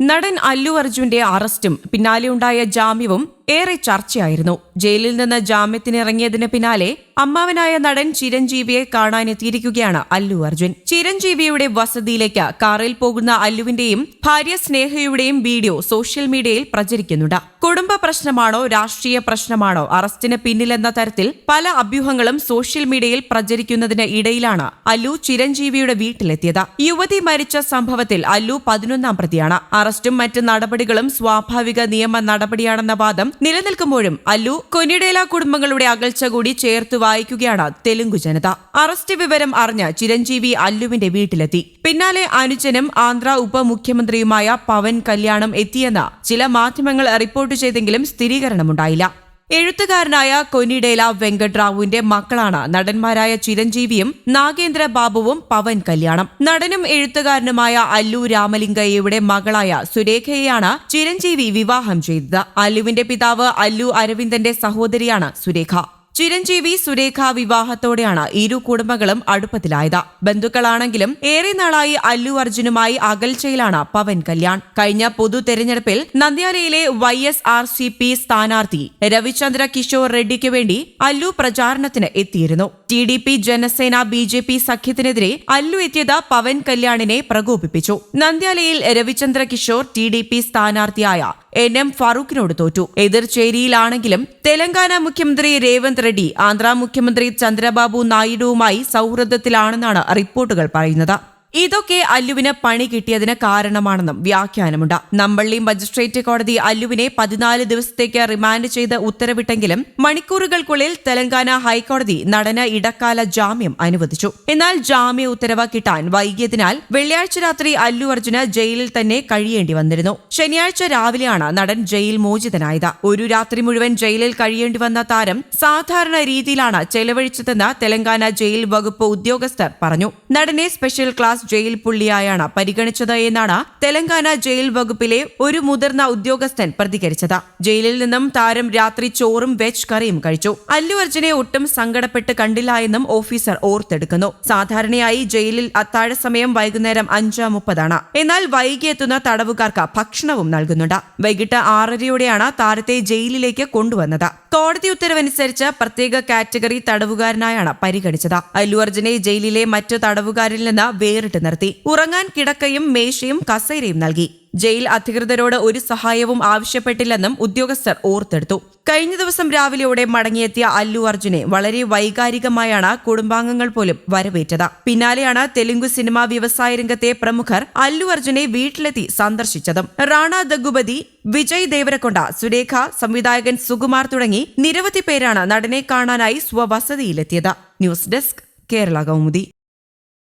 നടൻ അല്ലു അർജുന്റെ അറസ്റ്റും പിന്നാലെയുണ്ടായ ജാമ്യവും ഏറെ ചർച്ചയായിരുന്നു. ജയിലിൽ നിന്ന് ജാമ്യത്തിനിറങ്ങിയതിന് പിന്നാലെ അമ്മാവനായ നടൻ ചിരഞ്ജീവിയെ കാണാനെത്തിയിരിക്കുകയാണ് അല്ലു അർജുൻ. ചിരഞ്ജീവിയുടെ വസതിയിലേക്ക് കാറിൽ പോകുന്ന അല്ലുവിന്റെയും ഭാര്യ സ്നേഹയുടെയും വീഡിയോ സോഷ്യൽ മീഡിയയിൽ പ്രചരിക്കുന്നുണ്ട്. കുടുംബ പ്രശ്നമാണോ രാഷ്ട്രീയ പ്രശ്നമാണോ? അറസ്റ്റിന് പിന്നിലെന്ന തരത്തിൽ പല അഭ്യൂഹങ്ങളും സോഷ്യൽ മീഡിയയിൽ പ്രചരിക്കുന്നതിന് ഇടയിലാണ് അല്ലു ചിരഞ്ജീവിയുടെ വീട്ടിലെത്തിയത്. യുവതി മരിച്ച സംഭവത്തിൽ അല്ലു പതിനൊന്നാം പ്രതിയാണ്. അറസ്റ്റും മറ്റ് നടപടികളും സ്വാഭാവിക നിയമ നടപടിയാണെന്ന വാദം നിലനിൽക്കുമ്പോഴും അല്ലു കൊനിഡേല കുടുംബങ്ങളുടെ അകൽച്ച കൂടി ചേർത്ത് വായിക്കുകയാണ് തെലുങ്കു ജനത. അറസ്റ്റ് വിവരം അറിഞ്ഞ് ചിരഞ്ജീവി അല്ലുവിന്റെ വീട്ടിലെത്തി. പിന്നാലെ അനുജനും ആന്ധ്ര ഉപമുഖ്യമന്ത്രിയുമായ പവൻ കല്യാണം എത്തിയെന്ന് ചില മാധ്യമങ്ങൾ റിപ്പോർട്ട് ചെയ്തെങ്കിലും സ്ഥിരീകരണമുണ്ടായില്ല. എഴുത്തുകാരനായ കൊനിഡേല വെങ്കട്രാവുവിന്റെ മക്കളാണ് നടന്മാരായ ചിരഞ്ജീവിയും നാഗേന്ദ്ര ബാബുവും പവൻ കല്യാണം. നടനും എഴുത്തുകാരനുമായ അല്ലു രാമലിംഗയ്യയുടെ മകളായ സുരേഖയെയാണ് ചിരഞ്ജീവി വിവാഹം ചെയ്തത്. അല്ലുവിന്റെ പിതാവ് അല്ലു അരവിന്ദന്റെ സഹോദരിയാണ് സുരേഖ. ചിരഞ്ജീവി സുരേഖ വിവാഹത്തോടെയാണ് ഇരു കുടുംബങ്ങളും അടുപ്പത്തിലായത്. ബന്ധുക്കളാണെങ്കിലും ഏറെ നാളായി അല്ലു അർജുനുമായി അകൽച്ചയിലാണ് പവൻ കല്യാൺ. കഴിഞ്ഞ പൊതു തെരഞ്ഞെടുപ്പിൽ നന്ദ്യാലയിലെ Y S R C P സ്ഥാനാർത്ഥി രവിചന്ദ്ര കിഷോർ റെഡ്ഡിക്ക് വേണ്ടി അല്ലു പ്രചാരണത്തിന് എത്തിയിരുന്നു. T D P Janasena B J P സഖ്യത്തിനെതിരെ Allu എത്തിയത് പവൻ കല്യാണിനെ പ്രകോപിപ്പിച്ചു. നന്ദ്യാലയിൽ Ravichandra Kishore T D P സ്ഥാനാർത്ഥിയായ N M ഫറൂഖിനോട് തോറ്റു. എതിർചേരിയിലാണെങ്കിലും തെലങ്കാന മുഖ്യമന്ത്രി രേവന്ത് റെഡ്ഡി ആന്ധ്ര മുഖ്യമന്ത്രി ചന്ദ്രബാബു നായിഡുവുമായി സൗഹൃദത്തിലാണെന്നാണ് റിപ്പോർട്ടുകൾ പറയുന്നത്. ഇതൊക്കെ അല്ലുവിന് പണി കിട്ടിയതിന് കാരണമാണെന്നും വ്യാഖ്യാനമുണ്ട്. നമ്പള്ളി മജിസ്ട്രേറ്റ് കോടതി അല്ലുവിനെ പതിനാല് ദിവസത്തേക്ക് റിമാൻഡ് ചെയ്ത് ഉത്തരവിട്ടെങ്കിലും മണിക്കൂറുകൾക്കുള്ളിൽ തെലങ്കാന ഹൈക്കോടതി നടന് ഇടക്കാല ജാമ്യം അനുവദിച്ചു. എന്നാൽ ജാമ്യ ഉത്തരവ് കിട്ടാൻ വൈകിയതിനാൽ വെള്ളിയാഴ്ച രാത്രി അല്ലു അർജുന് ജയിലിൽ തന്നെ കഴിയേണ്ടി വന്നിരുന്നു. ശനിയാഴ്ച രാവിലെയാണ് നടൻ ജയിൽ മോചിതനായത്. ഒരു രാത്രി മുഴുവൻ ജയിലിൽ കഴിയേണ്ടി വന്ന താരം സാധാരണ രീതിയിലാണ് ചെലവഴിച്ചതെന്ന് തെലങ്കാന ജയിൽ വകുപ്പ് ഉദ്യോഗസ്ഥർ പറഞ്ഞു. നടനെ സ്പെഷ്യൽ ക്ലാസ് ജയിൽ പുള്ളിയായാണ് പരിഗണിച്ചത് എന്നാണ് തെലങ്കാന ജയിൽ വകുപ്പിലെ ഒരു മുതിർന്ന ഉദ്യോഗസ്ഥൻ പ്രതികരിച്ചത്. ജയിലിൽ നിന്നും താരം രാത്രി ചോറും വെജ് കറിയും കഴിച്ചു. അല്ലു അർജുനെ ഒട്ടും സങ്കടപ്പെട്ട് കണ്ടില്ല എന്നും ഓഫീസർ ഓർത്തെടുക്കുന്നു. സാധാരണയായി ജയിലിൽ അത്താഴ സമയം വൈകുന്നേരം അഞ്ച് മുപ്പതാണ് എന്നാൽ വൈകി എത്തുന്ന തടവുകാർക്ക് ഭക്ഷണവും നൽകുന്നുണ്ട്. വൈകിട്ട് ആറരയോടെയാണ് താരത്തെ ജയിലിലേക്ക് കൊണ്ടുവന്നത്. കോടതി ഉത്തരവനുസരിച്ച് പ്രത്യേക കാറ്റഗറി തടവുകാരനായാണ് പരിഗണിച്ചത്. അല്ലു അർജുനെ ജയിലിലെ മറ്റു തടവുകാരിൽ നിന്ന് വേറിട്ട് നിർത്തി. ഉറങ്ങാൻ കിടക്കയും മേശയും കസേരയും നൽകി. ജയിൽ അധികൃതരോട് ഒരു സഹായവും ആവശ്യപ്പെട്ടില്ലെന്നും ഉദ്യോഗസ്ഥർ ഓർത്തെടുത്തു. കഴിഞ്ഞ ദിവസം രാവിലെയോടെ മടങ്ങിയെത്തിയ അല്ലു അർജുനെ വളരെ വൈകാരികമായാണ് കുടുംബാംഗങ്ങൾ പോലും വരവേറ്റത്. പിന്നാലെയാണ് തെലുങ്ക് സിനിമാ വ്യവസായ രംഗത്തെ പ്രമുഖർ അല്ലു അർജുനെ വീട്ടിലെത്തി സന്ദർശിച്ചതും. റാണ ദഗുപതി വിജയ് ദേവരക്കൊണ്ട സുരേഖ സംവിധായകൻ സുകുമാർ തുടങ്ങി നിരവധി പേരാണ് നടനെ കാണാനായി സ്വവസതിയിലെത്തിയത്. News desk Kerala Kaumudi.